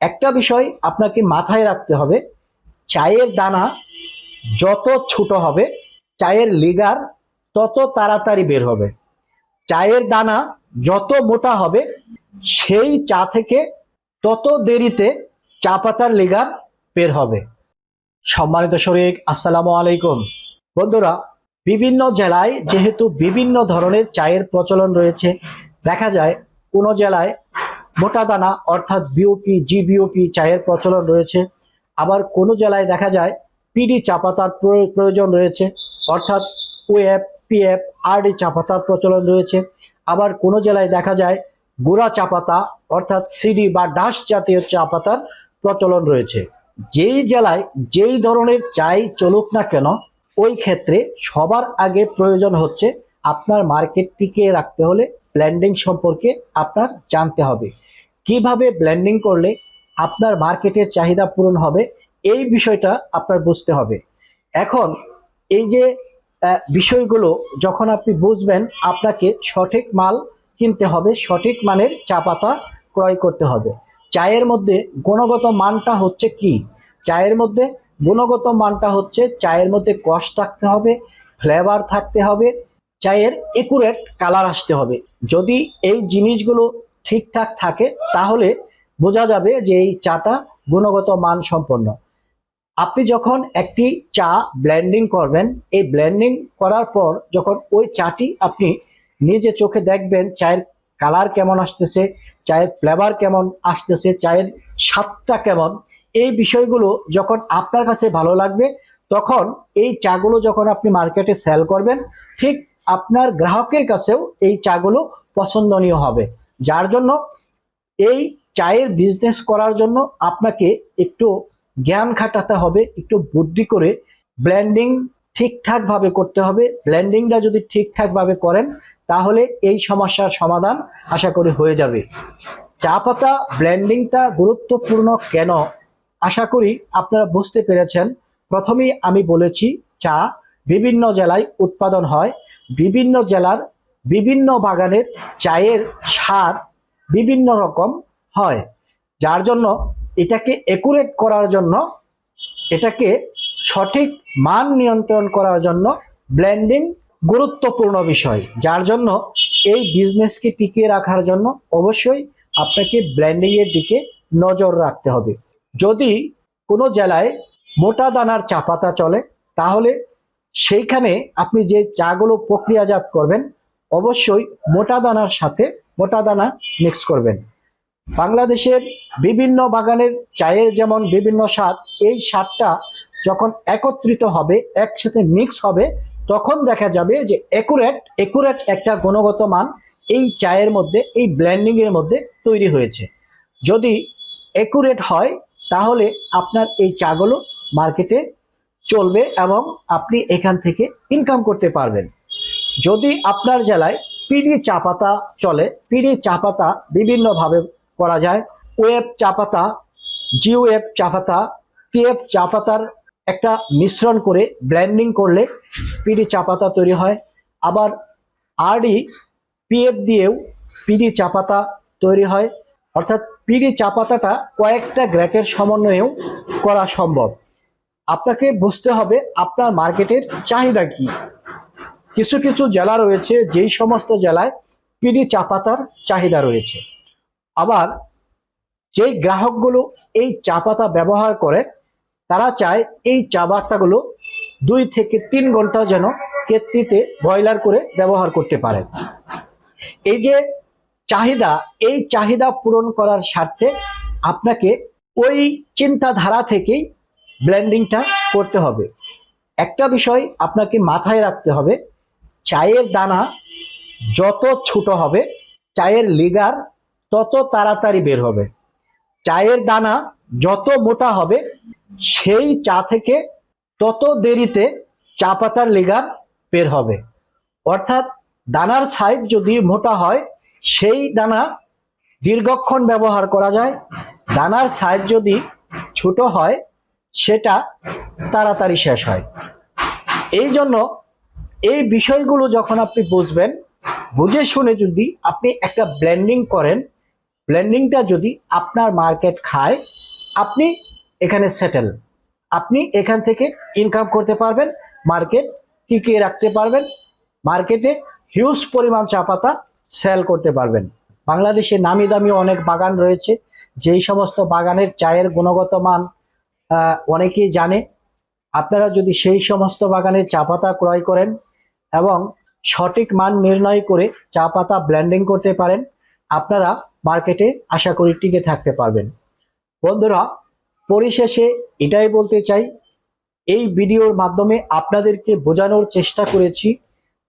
একটা বিষয় আপনাকে মাথায় রাখতে হবে, চায়ের দানা যত ছোট হবে, চায়ের লিগার তত তাড়াতাড়ি বের হবে। চায়ের দানা যত মোটা হবে, সেই চা থেকে তত দেরিতে চা পাতার লিগার বের হবে। সম্মানিত শরীর আসসালামু আলাইকুম। বন্ধুরা, বিভিন্ন জেলায় যেহেতু বিভিন্ন ধরনের চায়ের প্রচলন রয়েছে, দেখা যায় কোনো জেলায় মোটা দানা, অর্থাৎ বিওপি জিবিওপি চায়ের প্রচলন রয়েছে। আবার কোনো জেলায় দেখা যায় পিডি চা পাতার প্রয়- প্রয়োজন রয়েছে, অর্থাৎ ওএফ পিএফ আরডি চা পাতার প্রচলন রয়েছে। আবার কোনো জেলায় দেখা যায় গোড়া চা পাতা অর্থাৎ সিডি বা ডাস জাতীয় চা পাতার প্রচলন রয়েছে। যেই জেলায় যেই ধরনের চাই চলুক না কেন, ওই ক্ষেত্রে সবার আগে প্রয়োজন হচ্ছে আপনার মার্কেটটিকে রাখতে হলে ব্ল্যান্ডিং সম্পর্কে আপনার জানতে হবে। কীভাবে ব্ল্যান্ডিং করলে আপনার মার্কেটের চাহিদা পূরণ হবে, এই বিষয়টা আপনার বুঝতে হবে। এখন এই যে বিষয়গুলো, যখন আপনি বুঝবেন আপনাকে সঠিক মাল কিনতে হবে, সঠিক মানের চা পাতা ক্রয় করতে হবে। চায়ের মধ্যে গুণগত মানটা হচ্ছে কি? চায়ের মধ্যে গুণগত মানটা হচ্ছে চায়ের মধ্যে কষ থাকতে হবে ফ্লেভার থাকতে হবে, চায়ের একুরেট কালার আসতে হবে। যদি এই জিনিসগুলো ঠিকঠাক থাকে, তাহলে বোঝা যাবে যে এই চাটা গুণগত মান সম্পন্ন। আপনি যখন একটি চা ব্লেন্ডিং করবেন, এই ব্লেন্ডিং করার পর যখন ওই চাটি আপনি নিজে চোখে দেখবেন, চায়ের কালার কেমন আসতেছে, চায়ের ফ্লেভার কেমন আসতেছে, চায়ের স্বাদটা কেমন, এই বিষয়গুলো যখন আপনার কাছে ভালো লাগবে, তখন এই চাগুলো যখন আপনি মার্কেটে সেল করবেন, ঠিক আপনার গ্রাহকের কাছেও এই চাগুলো পছন্দনীয় হবে। যার জন্য এই চায়ের বিজনেস করার জন্য আপনাকে একটু জ্ঞান খাটাতে হবে, একটু বুদ্ধি করে ব্ল্যান্ডিং ঠিকঠাকভাবে করতে হবে। ব্ল্যান্ডিংটা যদি ঠিকঠাকভাবে করেন, তাহলে এই সমস্যার সমাধান আশা করি হয়ে যাবে। চা পাতা ব্ল্যান্ডিংটা গুরুত্বপূর্ণ কেন? আশা করি আপনারা বুঝতে পেরেছেন। প্রথমেই আমি বলেছি, চা বিভিন্ন জেলায় উৎপাদন হয়। বিভিন্ন জেলার বিভিন্ন বাগানের চায়ের স্বাদ বিভিন্ন রকম হয়। যার জন্য এটাকে একুরেট করার জন্য, এটাকে সঠিক মান নিয়ন্ত্রণ করার জন্য ব্লেন্ডিং গুরুত্বপূর্ণ বিষয়। যার জন্য এই বিজনেসকে টিকিয়ে রাখার জন্য অবশ্যই আপনাকে ব্ল্যান্ডিং এর দিকে নজর রাখতে হবে। যদি কোনো জেলায় মোটা দানার চা পাতা চলে, তাহলে সেইখানে আপনি যে চাগুলো প্রক্রিয়াজাত করবেন অবশ্যই মোটা দানার সাথে মোটা দানা মিক্স করবেন। বাংলাদেশের বিভিন্ন বাগানের চায়ের যেমন বিভিন্ন স্বাদ, এই স্বাদটা যখন একত্রিত হবে, একসাথে মিক্স হবে, তখন দেখা যাবে যে একুরেট একুরেট একটা গুণগত মান এই চায়ের মধ্যে, এই ব্লেন্ডিং এর মধ্যে তৈরি হয়েছে। যদি একুরেট হয়, তাহলে আপনার এই চাগুলো মার্কেটে চলবে এবং আপনি এখান থেকে ইনকাম করতে পারবেন। যদি আপনার জেলায় পিডি চা পাতা চলে, পিডি চা পাতা বিভিন্নভাবে করা যায়। ওয়েব চা পাতা জিওএফ চা পাতা পিএফ চা পাতার একটা মিশ্রণ করে ব্লেন্ডিং করলে পিডি চা পাতা তৈরি হয়। আবার আরডি, পিএফ দিয়েও পিডি চা পাতা তৈরি হয়। অর্থাৎ পিডি চা পাতাটা কয়েকটা গ্রেটের সমন্বয়েও করা সম্ভব। আপনাকে বুঝতে হবে আপনার মার্কেটের চাহিদা কি। কিছু কিছু জেলা রয়েছে, যেই সমস্ত জেলায় পিডি চা পাতার চাহিদা রয়েছে। আবার যেই গ্রাহকগুলো এই চা পাতা ব্যবহার করে, তারা চায় এই চা পাতাগুলো দুই থেকে তিন ঘণ্টা যেন কেতলিতে বয়লার করে ব্যবহার করতে পারে। এই যে চাহিদা, এই চাহিদা পূরণ করার স্বার্থে আপনাকে ওই চিন্তাধারা থেকেই ব্লেন্ডিংটা করতে হবে। একটা বিষয় আপনাকে মাথায় রাখতে হবে চায়ের দানা যত ছোট হবে, চায়ের লিগার তত তাড়াতাড়ি বের হবে। চায়ের দানা যত মোটা হবে, সেই চা থেকে তত দেরিতে চা পাতার লিগার বের হবে। অর্থাৎ দানার সাইজ যদি মোটা হয়, সেই দানা দীর্ঘক্ষণ ব্যবহার করা যায়। দানার সাইজ যদি ছোট হয়, সেটা তাড়াতাড়ি শেষ হয়। এই জন্য এই বিষয়গুলো যখন আপনি বুঝবেন, বুঝে শুনে যদি আপনি একটা ব্লেন্ডিং করেন ব্লেন্ডিংটা যদি আপনার মার্কেট খায়, আপনি এখানে সেটেল আপনি এখান থেকে ইনকাম করতে পারবেন মার্কেট টিকিয়ে রাখতে পারবেন মার্কেটে হিউজ পরিমাণ চা পাতা সেল করতে পারবেন। বাংলাদেশে নামি দামি অনেক বাগান রয়েছে, যেই সমস্ত বাগানের চায়ের গুণগত মান অনেকেই জানে। আপনারা যদি সেই সমস্ত বাগানের চা পাতা ক্রয় করেন এবং সঠিক মান নির্ণয় করে চা পাতা ব্ল্যান্ডিং করতে পারেন। আপনারা মার্কেটে আশা করি টিকে থাকতে পারবেন। বন্ধুরা, পরিশেষে এটাই বলতে চাই, এই ভিডিওর মাধ্যমে আপনাদেরকে বোঝানোর চেষ্টা করেছি,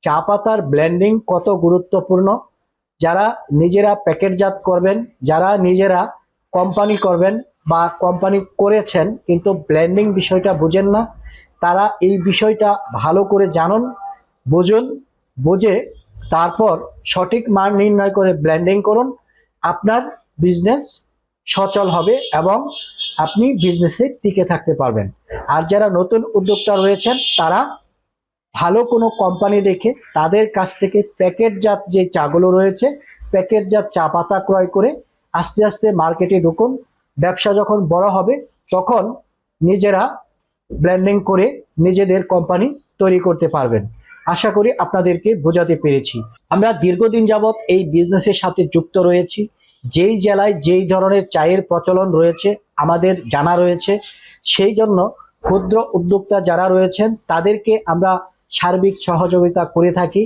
চা পাতার ব্ল্যান্ডিং কত গুরুত্বপূর্ণ। যারা নিজেরা প্যাকেটজাত করবেন, যারা নিজেরা কোম্পানি করবেন বা কোম্পানি করেছেন, কিন্তু ব্ল্যান্ডিং বিষয়টা বুঝেন না, তারা এই বিষয়টা ভালো করে জানুন। বুঝুন, বুঝে তারপর সঠিক মান নির্ণয় করে ব্লেন্ডিং করুন। আপনার বিজনেস সচল হবে এবং আপনি বিজনেসে টিকে থাকতে পারবেন। আর যারা নতুন উদ্যোক্তা রয়েছেন, তারা ভালো কোনো কোম্পানি দেখে তাদের কাছ থেকে প্যাকেটজাত যে চাগুলো রয়েছে, প্যাকেটজাত চা পাতা ক্রয় করে আস্তে আস্তে মার্কেটে ঢুকুন। ব্যবসা যখন বড় হবে, তখন নিজেরা ব্র্যান্ডিং করে নিজেদের কোম্পানি তৈরি করতে পারবেন। আশা করি আপনাদেরকে বোঝাতে পেরেছি। আমরা দীর্ঘদিন যাবৎ এই বিজনেসের সাথে যুক্ত রয়েছি। যেই জেলায় যেই ধরনের চায়ের প্রচলন রয়েছে, আমাদের জানা রয়েছে, সেই জন্য ক্ষুদ্র উদ্যোক্তা যারা রয়েছেন, তাদেরকে আমরা সার্বিক সহযোগিতা করে থাকি।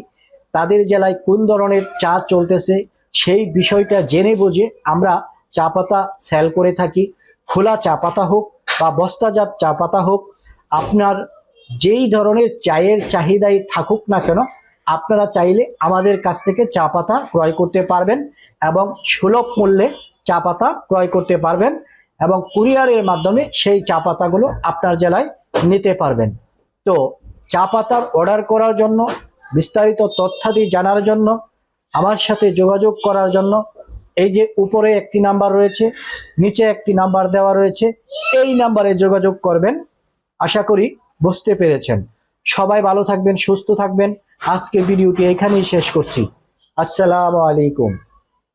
তাদের জেলায় কোন ধরনের চা চলতেছে, সেই বিষয়টা জেনে বুঝে আমরা চা পাতা সেল করে থাকি। খোলা চা পাতা হোক বা বস্তাজাত চা পাতা হোক, আপনার যেই ধরনের চায়ের চাহিদাই থাকুক না কেন, আপনারা চাইলে আমাদের কাছ থেকে চা পাতা ক্রয় করতে পারবেন এবং সুলভ মূল্যে চা পাতা ক্রয় করতে পারবেন এবং কুরিয়ারের মাধ্যমে সেই চা পাতাগুলো আপনার জেলায় নিতে পারবেন। তো চা পাতার অর্ডার করার জন্য, বিস্তারিত তথ্যাদি জানার জন্য, আমার সাথে যোগাযোগ করার জন্য, এই যে উপরে একটি নাম্বার রয়েছে, নিচে একটি নাম্বার দেওয়া রয়েছে, এই নাম্বারে যোগাযোগ করবেন। আশা করি বুঝতে পেরেছেন। সবাই ভালো থাকবেন সুস্থ থাকবেন। আজকে ভিডিওটি এখানেই শেষ করছি। আসসালামু আলাইকুম।